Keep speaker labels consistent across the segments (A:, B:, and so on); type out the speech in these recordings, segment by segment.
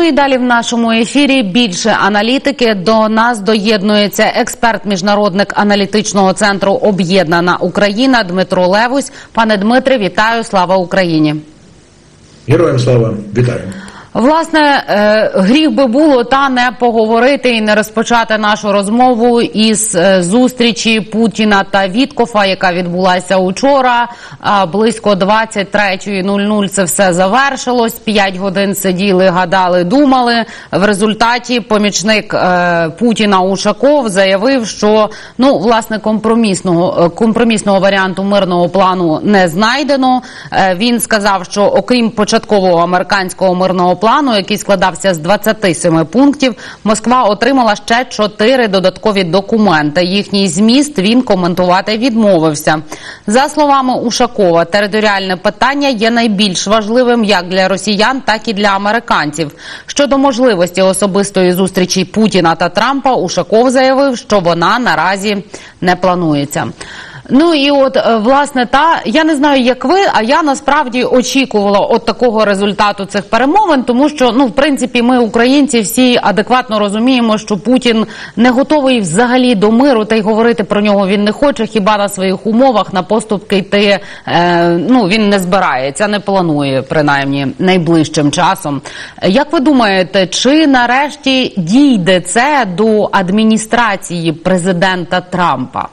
A: Ну і далі в нашому ефірі більше аналітики. До нас доєднується експерт міжнародник аналітичного центру Об'єднана Україна Дмитро Левусь. Пане Дмитре, вітаю! Слава Україні!
B: Героям слава, вітаю.
A: Власне, е, гріх би було та не поговорити і не розпочати нашу розмову із е, зустрічі Путіна та Віткофа, яка відбулася учора. Близько 23.00 це все завершилось. П'ять годин сиділи, гадали, думали. В результаті помічник е, Путіна Ушаков заявив, що ну власне компромісного компромісного варіанту мирного плану не знайдено. Він сказав, що окрім початкового американського мирного плану, який складався з 27 пунктів, Москва отримала ще чотири додаткові документи. Їхній зміст він коментувати відмовився. За словами Ушакова, територіальне питання є найбільш важливим як для росіян, так і для американців. Щодо можливості особистої зустрічі Путіна та Трампа, Ушаков заявив, що вона наразі не планується. Ну і от е, власне та я не знаю, як ви, а я насправді очікувала от такого результату цих перемовин, тому що ну в принципі ми, українці, всі адекватно розуміємо, що Путін не готовий взагалі до миру, та й говорити про нього він не хоче. Хіба на своїх умовах на поступки йти е, ну він не збирається, не планує принаймні найближчим часом. Як ви думаєте, чи нарешті дійде це до адміністрації президента Трампа?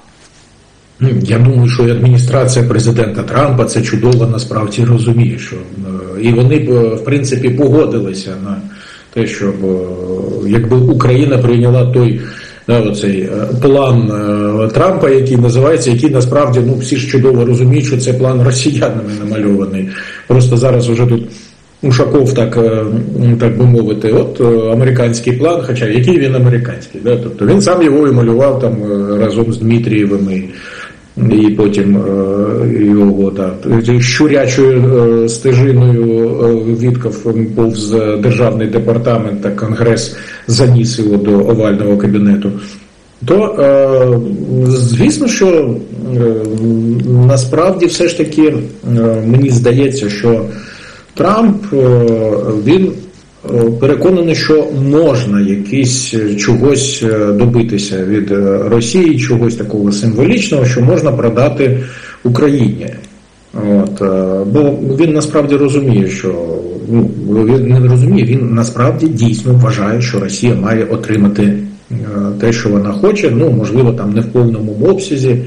B: Ну, Я думаю, що і адміністрація президента Трампа це чудово насправді розуміє, що е, і вони б е, в принципі погодилися на те, щоб е, якби Україна прийняла той да, оцей план Трампа, який називається, який насправді ну всі ж чудово розуміють, що це план росіянами намальований. Просто зараз вже тут. Ушаков, так так би мовити, от американський план, хоча який він американський, да? тобто він сам його і малював там разом з Дмитрієвим і, і потім е, його так, щурячою е, стежиною е, Вітков повз державний департамент та конгрес заніс його до овального кабінету. То звісно, що насправді все ж таки мені здається, що Трамп він переконаний, що можна якийсь е, чогось е, добитися від е, Росії, чогось такого символічного, що можна продати Україні. От, е, бо він насправді розуміє, що ну він не розуміє, він насправді дійсно вважає, що Росія має отримати е, те, що вона хоче. Ну можливо, там не в повному обсязі,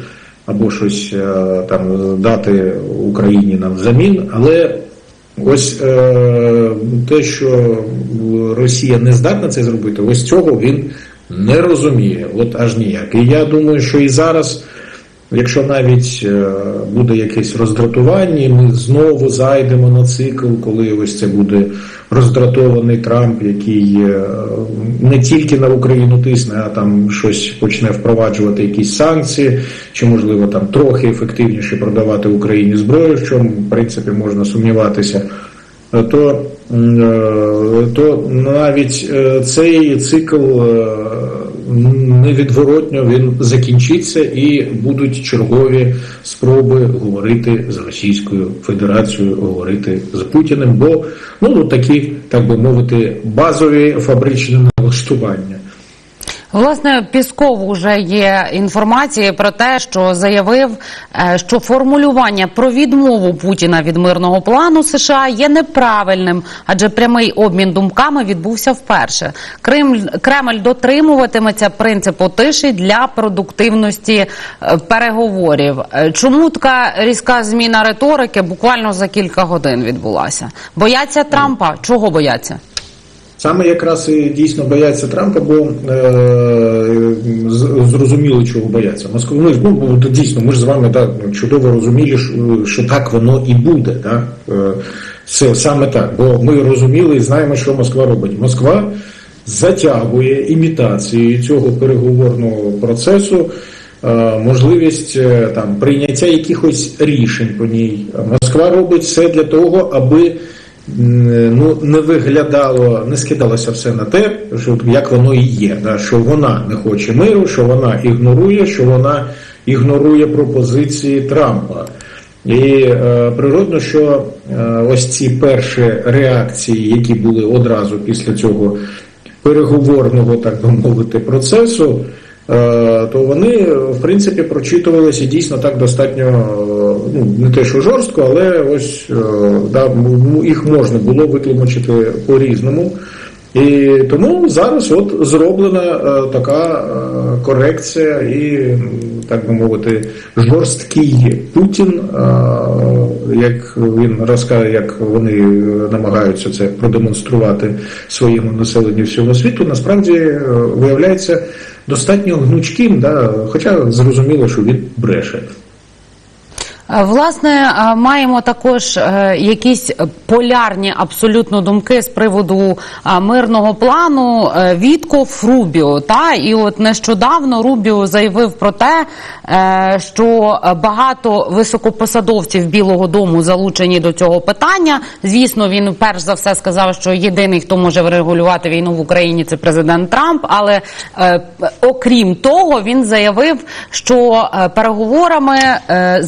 B: або щось е, там дати Україні нам взамін, але Ось е, те, що Росія не здатна це зробити, ось цього він не розуміє, от аж ніяк. І я думаю, що і зараз, якщо навіть е, буде якесь роздратування, ми знову зайдемо на цикл, коли ось це буде роздратований Трамп, який е, не тільки на Україну тисне, а там щось почне впроваджувати якісь санкції, чи можливо там трохи ефективніше продавати Україні зброю, в чому в принципі можна сумніватися. То, е, то навіть е, цей цикл невідворотньо він закінчиться і будуть чергові спроби говорити з Російською Федерацією, говорити з Путіним, бо ну такі, так би мовити, базові фабричні налаштування.
A: Власне, Пісков вже є інформація про те, що заявив, е, що формулювання про відмову Путіна від мирного плану США є неправильним, адже прямий обмін думками відбувся вперше. Кремль, Кремль дотримуватиметься принципу тиші для продуктивності е, переговорів. Е, Чому така різка зміна риторики буквально за кілька годин відбулася? Бояться Трампа? Чого бояться?
B: Саме якраз і дійсно бояться Трампа, бо е, зрозуміли, чого бояться. Москва, ж ну, дійсно, ми ж з вами так чудово розуміли, що, що так воно і буде. Так? Е, це саме так. Бо ми розуміли і знаємо, що Москва робить. Москва затягує імітацією цього переговорного процесу. е, Можливість е, там прийняття якихось рішень по ній. Москва робить все для того, аби ну не виглядало, не скидалося все на те, що як воно і є, да, що вона не хоче миру, що вона ігнорує, що вона ігнорує пропозиції Трампа. І е, природно, що е, ось ці перші реакції, які були одразу після цього переговорного, так би мовити, процесу, то вони, в принципі, прочитувалися дійсно так достатньо, е, ну, не те, що жорстко, але ось е, да, їх можна було витлумачити по-різному. І тому зараз от зроблена е, така е, корекція і, так би мовити, жорсткий Путін, е, як він розкаже, як вони намагаються це продемонструвати своєму населенню всього світу, насправді е, виявляється достатньо гнучким, да, хоча зрозуміло, що він бреше.
A: Е, Власне, е, маємо також е, якісь полярні абсолютно думки з приводу мирного плану Вітков Рубіо. Та і от нещодавно Рубіо заявив про те, що багато високопосадовців Білого Дому залучені до цього питання. Звісно, він перш за все сказав, що єдиний, хто може врегулювати війну в Україні, це президент Трамп. Але окрім того, він заявив, що переговорами е,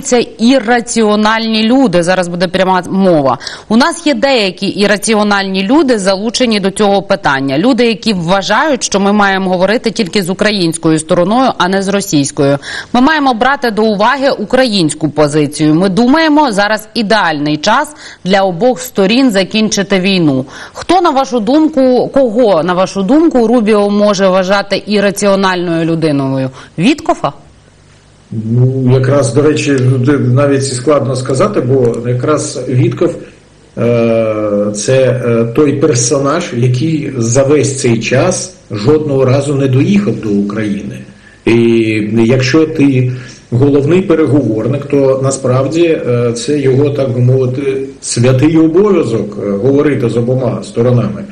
A: займаються ірраціональні люди. Зараз буде пряма мова. У нас є деякі ірраціональні люди, залучені до цього питання. Люди, які вважають, що ми маємо говорити тільки з українською стороною, а не з російською. Ми маємо брати до уваги українську позицію. Ми думаємо, зараз ідеальний час для обох сторін закінчити війну. Хто на вашу думку, кого на вашу думку Рубіо може вважати ірраціональною людиною? Віткофа?
B: Ну, якраз, до речі, навіть складно сказати, бо якраз Вітков е, це е, той персонаж, який за весь цей час жодного разу не доїхав до України. І якщо ти головний переговорник, то насправді е, це його, так би мовити, святий обов'язок говорити з обома сторонами.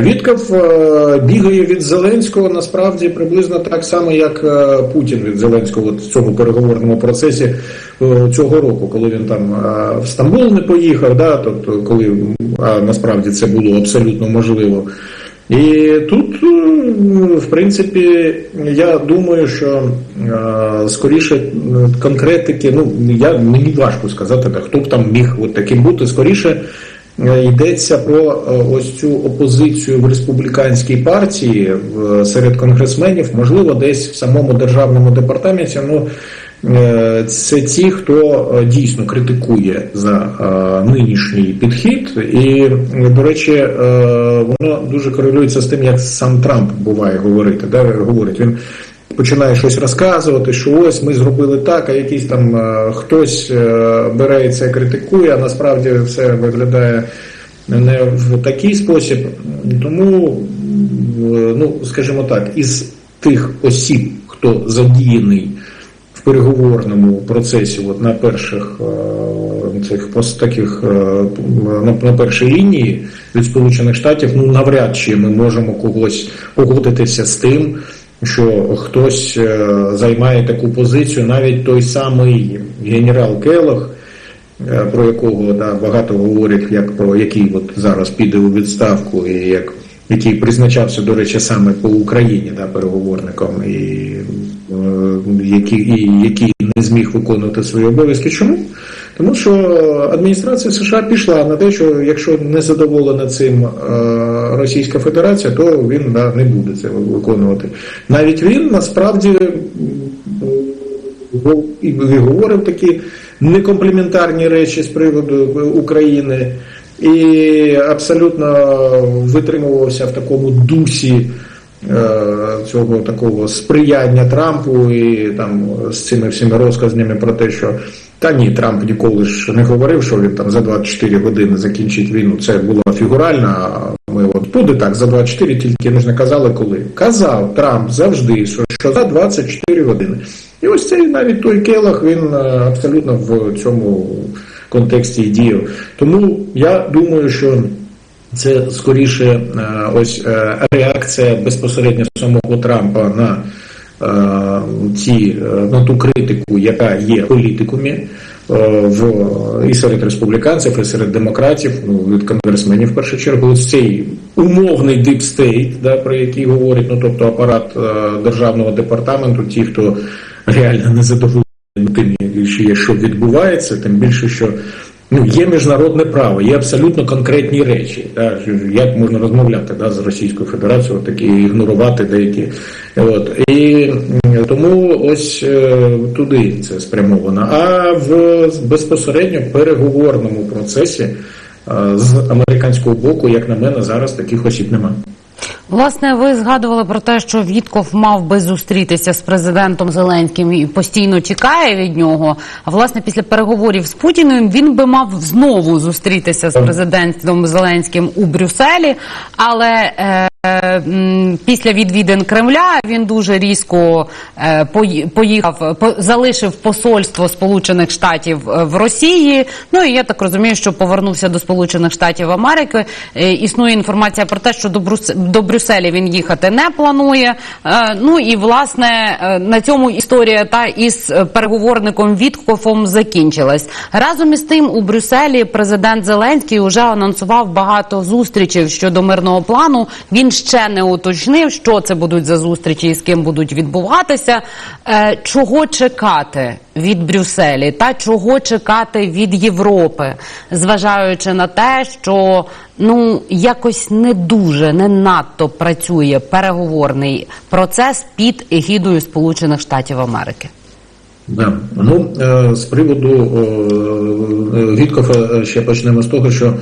B: Вітков е, бігає від Зеленського насправді приблизно так само, як е, Путін від Зеленського в цьому переговорному процесі е, цього року, коли він там в Стамбул не поїхав, да, тобто коли а насправді це було абсолютно можливо. І тут, в принципі, я думаю, що скоріше конкретики, ну я мені важко сказати, хто б там міг от таким бути, скоріше. Е, Йдеться про е, ось цю опозицію в республіканській партії серед конгресменів, можливо, десь в самому державному департаменті. Ну е, це ті, хто е, дійсно критикує за е, нинішній підхід, і е, до речі, е, воно дуже корелюється з тим, як сам Трамп буває говорити. Да, говорить він починає щось розказувати, що ось ми зробили так, а якийсь там е, хтось е, бере і це критикує, а насправді все виглядає не в такий спосіб. Тому, ну скажімо так, із тих осіб, хто задіяний в переговорному процесі, от на перших е, цих таких е, на першій лінії від Сполучених Штатів, ну навряд чи ми можемо когось погодитися з тим, що хтось е, займає таку позицію, навіть той самий генерал Келох, е, про якого да, багато говорять, як про який от зараз піде у відставку, і як який призначався, до речі, саме по Україні да, переговорником, і, е, який, і який не зміг виконувати свої обов'язки. Чому? Тому що адміністрація США пішла на те, що якщо не задоволена цим е, Російська Федерація, то він да, не буде це виконувати. Навіть він насправді і говорив такі некомпліментарні речі з приводу України, і абсолютно витримувався в такому дусі е, цього такого сприяння Трампу і там з цими всіми розказнями про те, що та ні, Трамп ніколи ж не говорив, що він там за 24 години закінчить війну. Це було фігурально. Ми от буде так за 24, тільки ми ж не казали коли. Казав Трамп завжди, що, за 24 години. І ось цей навіть той Келах, він е, абсолютно в цьому контексті і діяв. Тому я думаю, що це скоріше е, ось е, реакція безпосередньо самого Трампа на е, ці, е, на ту критику, яка є політикумі е, в і серед республіканців, і серед демократів, ну від конгресменів в першу чергу, цей умовний дипстейт, да, про який говорять, ну тобто апарат е, державного департаменту, ті, хто реально не задоволені тим, більше є, що відбувається, тим більше, що ну, є міжнародне право, є абсолютно конкретні речі. Да, як можна розмовляти да, з Російською Федерацією, такі ігнорувати деякі. От. І тому ось е, туди це спрямовано. А в безпосередньо переговорному процесі е, з американського боку, як на мене, зараз таких осіб немає.
A: Власне, ви згадували про те, що Вітков мав би зустрітися з президентом Зеленським і постійно тікає від нього. А власне, після переговорів з Путіним він би мав знову зустрітися з президентом Зеленським у Брюсселі, але е, після відвідин Кремля він дуже різко е, поїхав, по- залишив посольство Сполучених Штатів е, в Росії. Ну і я так розумію, що повернувся до Сполучених Штатів Америки. Е, Існує інформація про те, що до Брюсселя він їхати не планує. Е, Ну і власне е, на цьому історія та із е, переговорником Віткофом закінчилась. Разом із тим у Брюсселі президент Зеленський вже анонсував багато зустрічей щодо мирного плану. Він ще не уточнив, що це будуть за зустрічі і з ким будуть відбуватися. Е, Чого чекати від Брюсселі та чого чекати від Європи, зважаючи на те, що ну якось не дуже не надто працює переговорний процес під егідою Сполучених Штатів Америки.
B: Да. Ну, е, з приводу е, е, Віткофа ще почнемо з того, що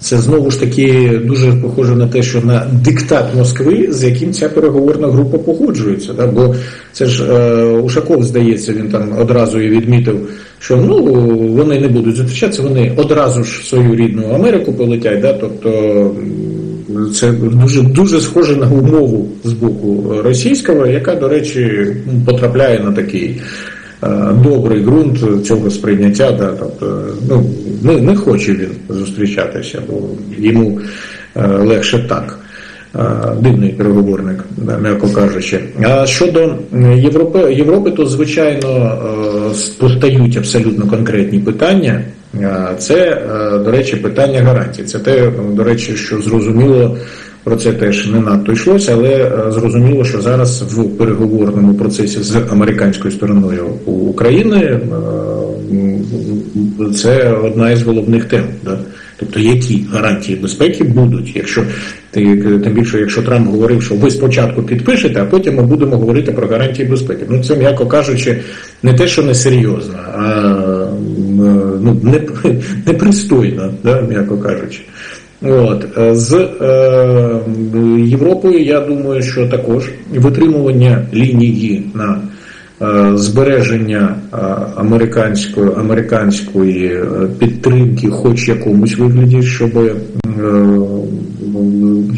B: це знову ж таки дуже похоже на те, що на диктат Москви, з яким ця переговорна група погоджується. Да? Бо це ж е, Ушаков, здається, він там одразу і відмітив, що ну вони не будуть зустрічатися, вони одразу ж в свою рідну Америку полетять. Да? Тобто це дуже дуже схоже на умову з боку російського, яка, до речі, потрапляє на такий. Е, Добрий ґрунт цього сприйняття, да, тобто, ну, не, не хоче він зустрічатися, бо йому е, легше так. Е, Дивний переговорник, м'яко кажучи. А щодо Європи, Європи, то звичайно постають абсолютно конкретні питання. Це, до речі, питання гарантій. Це те, до речі, що зрозуміло. Про це теж не надто йшлося, але е, зрозуміло, що зараз в переговорному процесі з американською стороною України е, це одна із головних тем. Да? Тобто, які гарантії безпеки будуть, якщо ти тим більше, якщо Трамп говорив, що ви спочатку підпишете, а потім ми будемо говорити про гарантії безпеки. Ну це м'яко кажучи, не те, що не серйозно, а ну не, непристойно, да, м'яко кажучи. От е, з е, Європою, я думаю, що також витримування лінії на е, збереження американської американської підтримки, хоч якомусь вигляді, щоб е,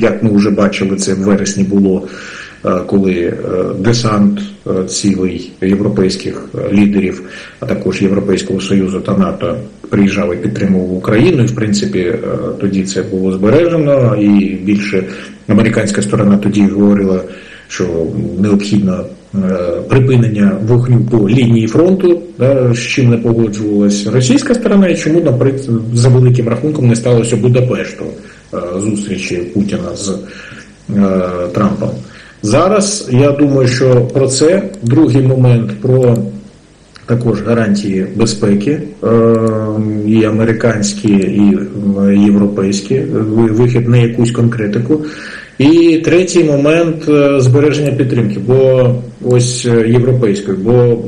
B: як ми вже бачили, це в вересні було. Е, Коли е, десант е, цілий європейських лідерів, а також Європейського Союзу та НАТО приїжджав і підтримував Україну, і в принципі тоді це було збережено, і більше американська сторона тоді говорила, що необхідно припинення вогню по лінії фронту, да, з чим не погоджувалась російська сторона, і чому, наприклад, за великим рахунком не сталося Будапешту зустрічі Путіна з е, Трампом. Зараз я думаю, що про це другий момент про також гарантії безпеки, е, і американські, і європейські, вихід на якусь конкретику. І третій момент е, збереження підтримки, бо ось е, європейської, бо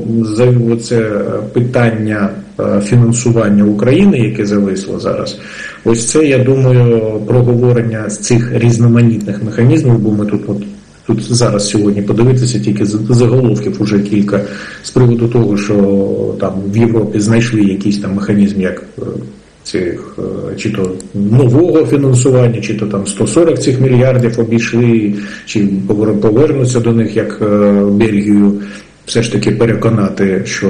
B: це питання е, фінансування України, яке зависло зараз, ось це я думаю проговорення з цих різноманітних механізмів, бо ми тут от Тут зараз сьогодні подивитися тільки заголовків уже кілька з приводу того, що там в Європі знайшли якийсь там механізм, як е, цих е, чи то нового фінансування, чи то там 140 цих мільярдів обійшли, чи повер- повернуться до них як е, Бельгію. Все ж таки переконати, що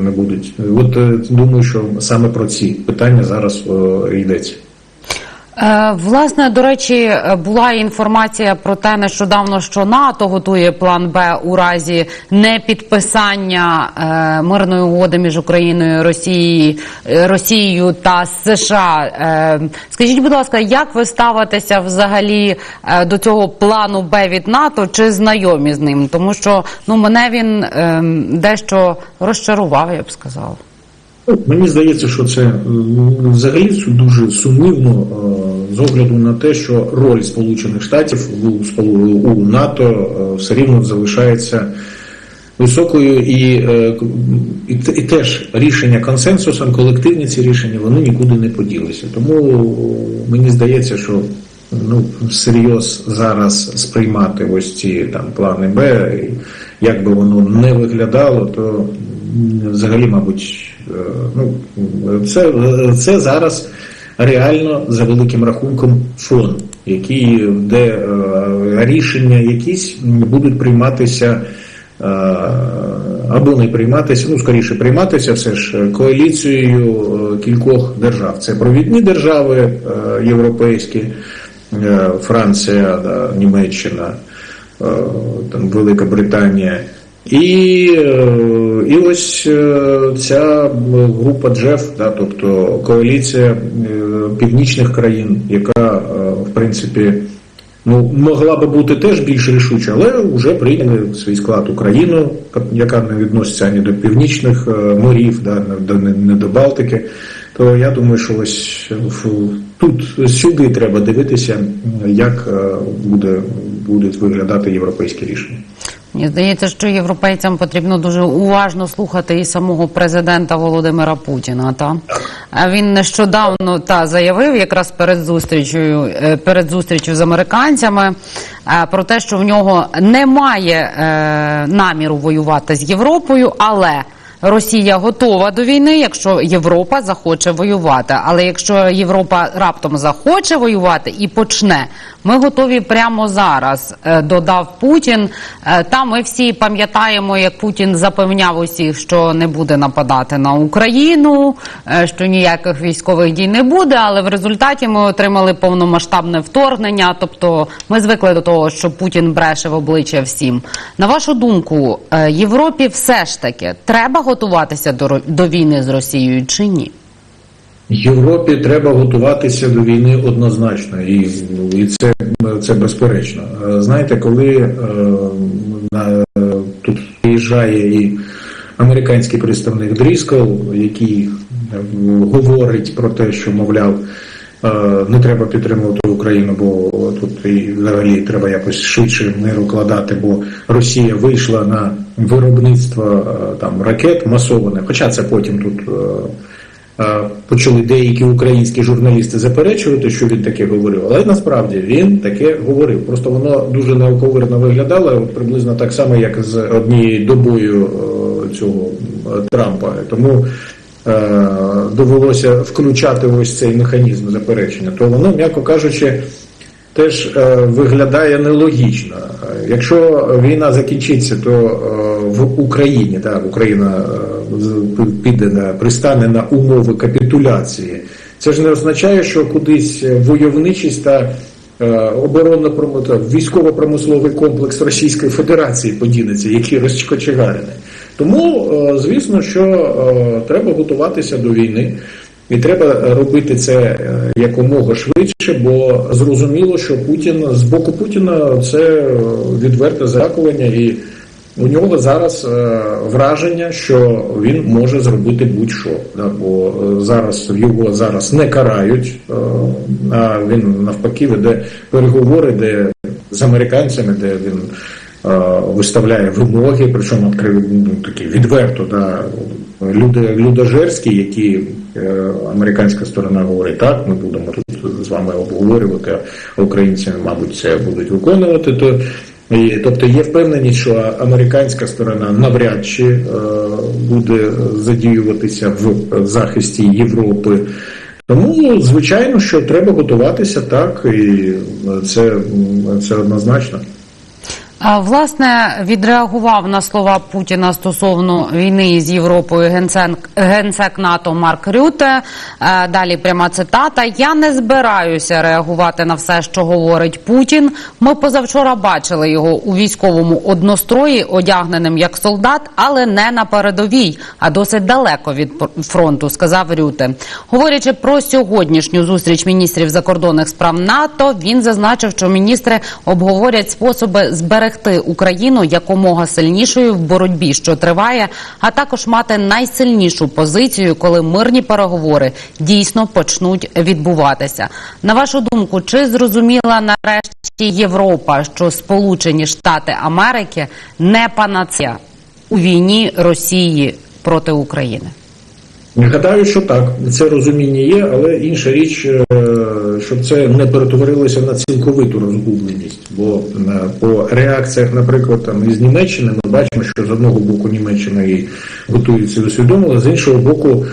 B: не будуть. От думаю, що саме про ці питання зараз йдеться.
A: Е, Власне, до речі, була інформація про те нещодавно, що НАТО готує план Б у разі непідписання е, мирної угоди між Україною, Росією, е, Росією та США. Скажіть, будь ласка, як ви ставитеся взагалі до цього плану Б від НАТО? Чи знайомі з ним? Тому що ну мене він е, дещо розчарував, я б сказала.
B: Мені здається, що це взагалі дуже сумнівно е, з огляду на те, що роль Сполучених Штатів у, НАТО е, все рівно залишається високою, і, е, і, і теж рішення консенсусом, колективні ці рішення, вони нікуди не поділися. Тому мені здається, що ну, всерйоз зараз сприймати ось ці там плани Б, як би воно не виглядало, то взагалі, мабуть, е, ну, це, це зараз реально за великим рахунком фон, який, де е, рішення якісь будуть прийматися. е, Або не прийматися, ну скоріше прийматися все ж коаліцією кількох держав. Це провідні держави європейські, Франція, Німеччина, там Велика Британія. І, е, і ось е, ця група Джеф, да, тобто коаліція е, північних країн, яка е, в принципі ну, могла би бути теж більш рішуча, але вже прийняли в свій склад Україну, яка не відноситься ані до північних е, морів, да, не до- Балтики. То я думаю, що ось тут сюди треба дивитися, як е, буде, будуть виглядати європейські рішення.
A: Мені здається, що європейцям потрібно дуже уважно слухати і самого президента Володимира Путіна. Та він нещодавно та заявив, якраз перед зустрічю перед зустрічю з американцями, е, про те, що в нього немає е, наміру воювати з Європою, але Росія готова до війни, якщо Європа захоче воювати. Але якщо Європа раптом захоче воювати і почне, ми готові прямо зараз. е, Додав Путін. Е, Та ми всі пам'ятаємо, як Путін запевняв усіх, що не буде нападати на Україну, е, що ніяких військових дій не буде. Але в результаті ми отримали повномасштабне вторгнення. Тобто, ми звикли до того, що Путін бреше в обличчя всім. На вашу думку, Європі все ж таки треба готуватися до до війни з Росією чи ні?
B: Європі треба готуватися до війни однозначно, і, і це, це безперечно. Е, Знаєте, коли е, на, тут приїжджає і американський представник Дріскол, який е, говорить про те, що, мовляв, е, не треба підтримувати Україну, бо тут і взагалі треба якось швидше мир укладати, бо Росія вийшла на виробництво е, там ракет масоване, хоча це потім тут. е, почали деякі українські журналісти заперечувати, що він таке говорив, але насправді він таке говорив. Просто воно дуже неоковирно виглядало, приблизно так само, як з однією добою е, цього е, Трампа. Тому е, довелося включати ось цей механізм заперечення. То воно, м'яко кажучи, теж е, виглядає нелогічно. Е, Якщо війна закінчиться, то е, в Україні так, Україна піде на пристане на умови капітуляції. Це ж не означає, що кудись войовничість та оборонно військово-промисловий комплекс Російської Федерації подінеться, який розкочегарений. Тому, звісно, що треба готуватися до війни. І треба робити це е, якомога швидше, бо зрозуміло, що Путін з боку Путіна це е, відверте залякування, і у нього зараз е, враження, що він може зробити будь-що. Бо зараз його зараз не карають, а він навпаки веде переговори, де з американцями, де він виставляє вимоги, причому ну, такі відверто, да, люди людожерські, які е, американська сторона говорить, так, ми будемо тут з вами обговорювати, а українці, мабуть, це будуть виконувати. То і, тобто є впевненість, що американська сторона навряд чи е, буде задіюватися в захисті Європи. Тому, звичайно, що треба готуватися так, і це, це однозначно.
A: Власне, відреагував на слова Путіна стосовно війни з Європою генсек, НАТО Марк Рюте. Е, Далі пряма цитата: Я не збираюся реагувати на все, що говорить Путін. Ми позавчора бачили його у військовому однострої, одягненим як солдат, але не на передовій, а досить далеко від фронту, сказав Рюте. Говорячи про сьогоднішню зустріч міністрів закордонних справ НАТО, він зазначив, що міністри обговорять способи зберегти зберегти Україну якомога сильнішою в боротьбі, що триває, а також мати найсильнішу позицію, коли мирні переговори дійсно почнуть відбуватися. На вашу думку, чи зрозуміла нарешті Європа, що Сполучені Штати Америки не панацея у війні Росії проти України?
B: Гадаю, що так, це розуміння є, але інша річ, е, щоб це не перетворилося на цілковиту розгубленість. Бо е, по реакціях, наприклад, там із Німеччини, ми бачимо, що з одного боку Німеччина і готується усвідомила, з іншого боку.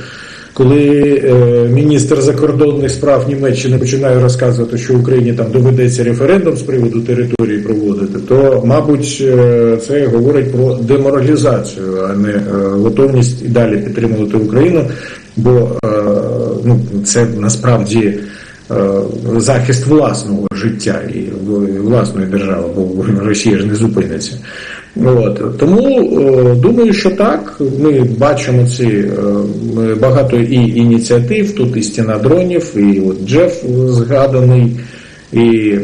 B: Коли е, міністр закордонних справ Німеччини починає розказувати, що Україні там доведеться референдум з приводу території проводити, то мабуть е, це говорить про деморалізацію, а не е, готовність і далі підтримувати Україну, бо е, ну це насправді. е, Захист власного життя і власної держави, бо Росія ж не зупиниться. От тому е, думаю, що так. Ми бачимо ці е, багато і ініціатив. Тут і стіна дронів, і от Джеф згаданий, і е,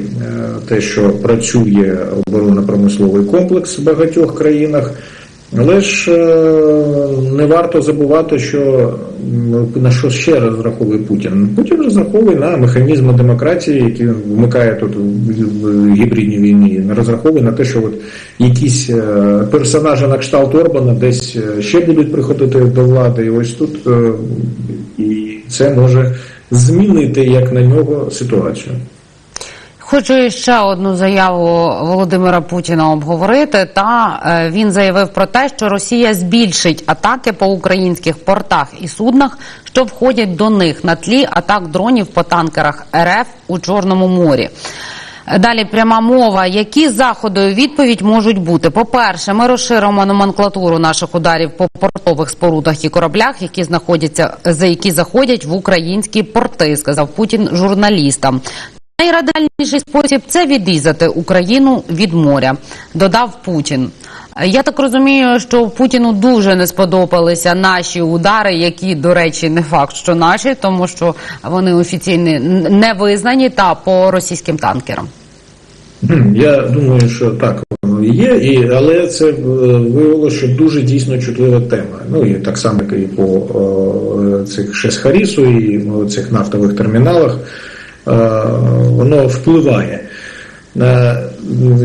B: те, що працює оборонно-промисловий комплекс в багатьох країнах. Але ж е, не варто забувати, що на що ще розраховує Путін. Путін розраховує на механізми демократії, які вмикає тут в- гібридній війні. Розраховує на те, що от якісь е, персонажі на кшталт Орбана десь е, ще будуть приходити до влади. І ось тут і це може змінити як на нього ситуацію.
A: Хочу ще одну заяву Володимира Путіна обговорити. Та е, він заявив про те, що Росія збільшить атаки по українських портах і суднах, що входять до них на тлі атак дронів по танкерах РФ у Чорному морі. Далі пряма мова. Які заходи у відповідь можуть бути? По-перше, ми розширимо номенклатуру наших ударів по портових спорудах і кораблях, які знаходяться за які заходять в українські порти, сказав Путін журналістам. Найрадикальніший спосіб це відрізати Україну від моря, додав Путін. Я так розумію, що Путіну дуже не сподобалися наші удари, які, до речі, не факт, що наші, тому що вони офіційно не визнані та по російським танкерам.
B: Я думаю, що так воно і є, і, але це е, виявилося, що дуже дійсно чутлива тема. Ну і так само, як і по е, цих Шесхарісу, і ну, цих нафтових терміналах, воно впливає. Е,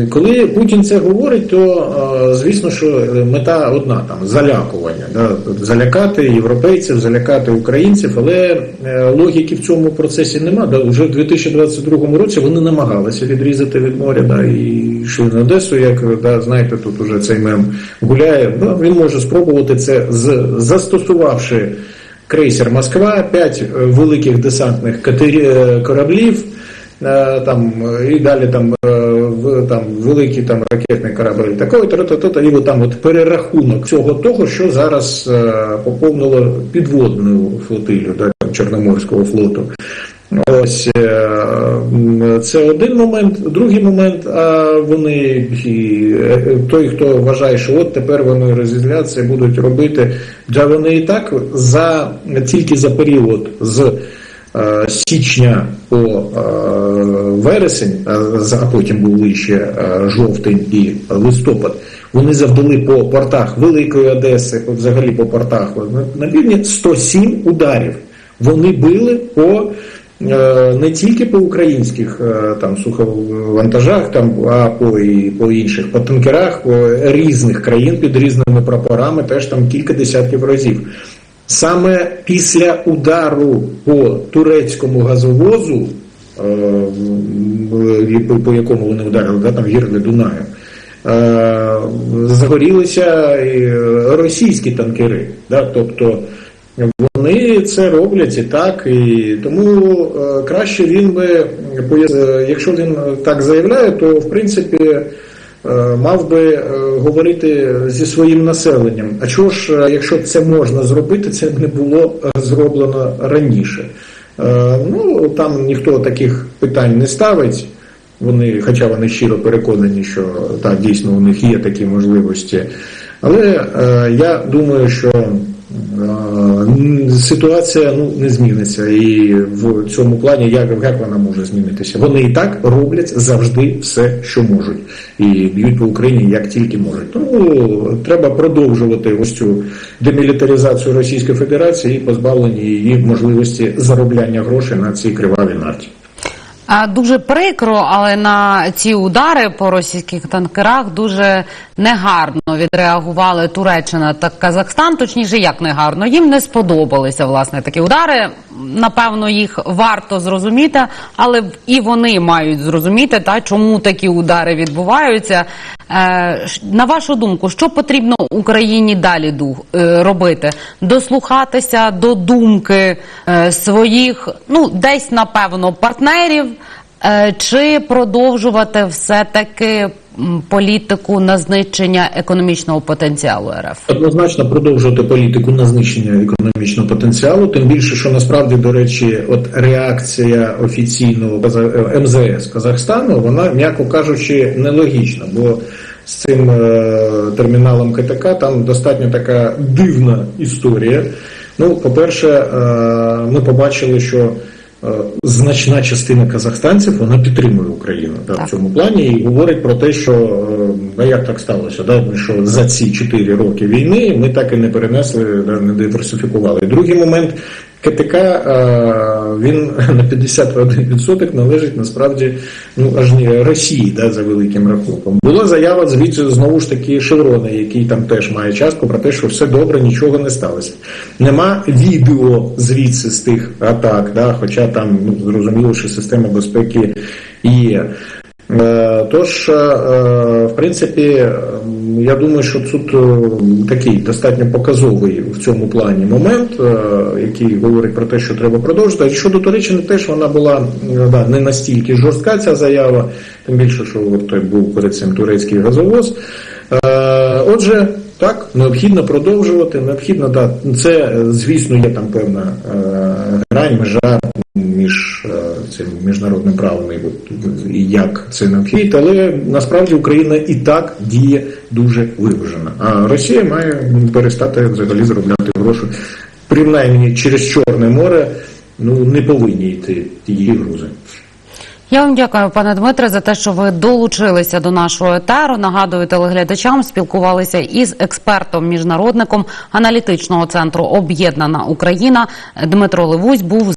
B: Коли Путін це говорить, то е, звісно, що мета одна там залякування, да, залякати європейців, залякати українців, але е, логіки в цьому процесі нема. Да, вже в 2022 році вони намагалися відрізати від моря, да, і йшли на Одесу, як да, знаєте, тут уже цей мем гуляє. Да, він може спробувати це застосувавши крейсер Москва, п'ять е, великих десантних е, кораблів. Е, там і далі там в там великий там ракетний корабль такої то то то і там от перерахунок всього того, що зараз е, поповнило підводну флотилю да, Чорноморського флоту. Ось е, це один момент. Другий момент, а вони і, е, той, хто вважає, що от тепер вони розізляться будуть робити, да вони і так за тільки за період з е, січня по вересень, а потім були ще жовтень і листопад. Вони завдали по портах Великої Одеси, взагалі по портах на- півдні 107 ударів. Вони били по не тільки по українських е, там суховантажах, там а по і по інших по танкерах по різних країн під різними прапорами, теж там кілька десятків разів. Саме після удару по турецькому газовозу, е, по- якому вони ударили, да, там в гірлі Дунаю, е, загорілися російські танкери. Да, тобто вони це роблять і так, і тому е, краще він би е, якщо він так заявляє, то в принципі е, мав би говорити зі своїм населенням. А чого ж, якщо це можна зробити, це не було зроблено раніше. Ну там ніхто таких питань не ставить. Вони, хоча вони щиро переконані, що так дійсно у них є такі можливості. Але я думаю, що ситуація ну не зміниться, і в цьому плані як, як вона може змінитися? Вони і так роблять завжди все, що можуть, і б'ють по Україні як тільки можуть. Тому треба продовжувати ось цю демілітаризацію Російської Федерації і позбавлення її можливості заробляння грошей на цій кривавій нарті.
A: Дуже прикро, але на ці удари по російських танкерах дуже негарно відреагували Туреччина та Казахстан. Точніше, як негарно. Їм не сподобалися власне такі удари. Напевно, їх варто зрозуміти, але і вони мають зрозуміти, та чому такі удари відбуваються. Е, на вашу думку, що потрібно Україні далі ду- е, робити? Дослухатися до думки е, своїх, ну десь напевно, партнерів, е, чи продовжувати все таки політику на знищення економічного потенціалу РФ?
B: Однозначно продовжувати політику на знищення економічного потенціалу, тим більше, що насправді, до речі, от реакція офіційного МЗС Казахстану, вона, м'яко кажучи, нелогічна, бо з цим е, терміналом КТК там достатньо така дивна історія. Ну, по-перше, е, ми побачили, що е, значна частина казахстанців вона підтримує Україну да, в цьому плані і говорить про те, що да, як так сталося, да, що за ці 4 роки війни ми так і не перенесли, да, не диверсифікували. Другий момент. КТК е, він на 51% належить насправді ну аж не Росії, да, за великим рахунком. Була заява звідси знову ж таки Шеврона, який там теж має частку про те, що все добре, нічого не сталося. Нема відео звідси з тих атак, да, хоча там ну, зрозуміло, що система безпеки є. Е, Тож, е, в принципі, я думаю, що тут е, такий достатньо показовий в цьому плані момент, е, який говорить про те, що треба продовжити. Щодо Туреччини, теж вона була да, не настільки жорстка ця заява, тим більше, що той був перед цим турецький газовоз. Отже, так, необхідно продовжувати, необхідно, да, це, звісно, є там певна е, грань, межа між е, цим міжнародним правом і, от, як це необхідно, але насправді Україна і так діє дуже виважено. А Росія має перестати взагалі заробляти гроші. Принаймні через Чорне море ну не повинні йти її грузи.
A: Я вам дякую, пане Дмитре, за те, що ви долучилися до нашого етеру. Нагадую телеглядачам, спілкувалися із експертом, міжнародником аналітичного центру Об'єднана Україна Дмитро Левусь був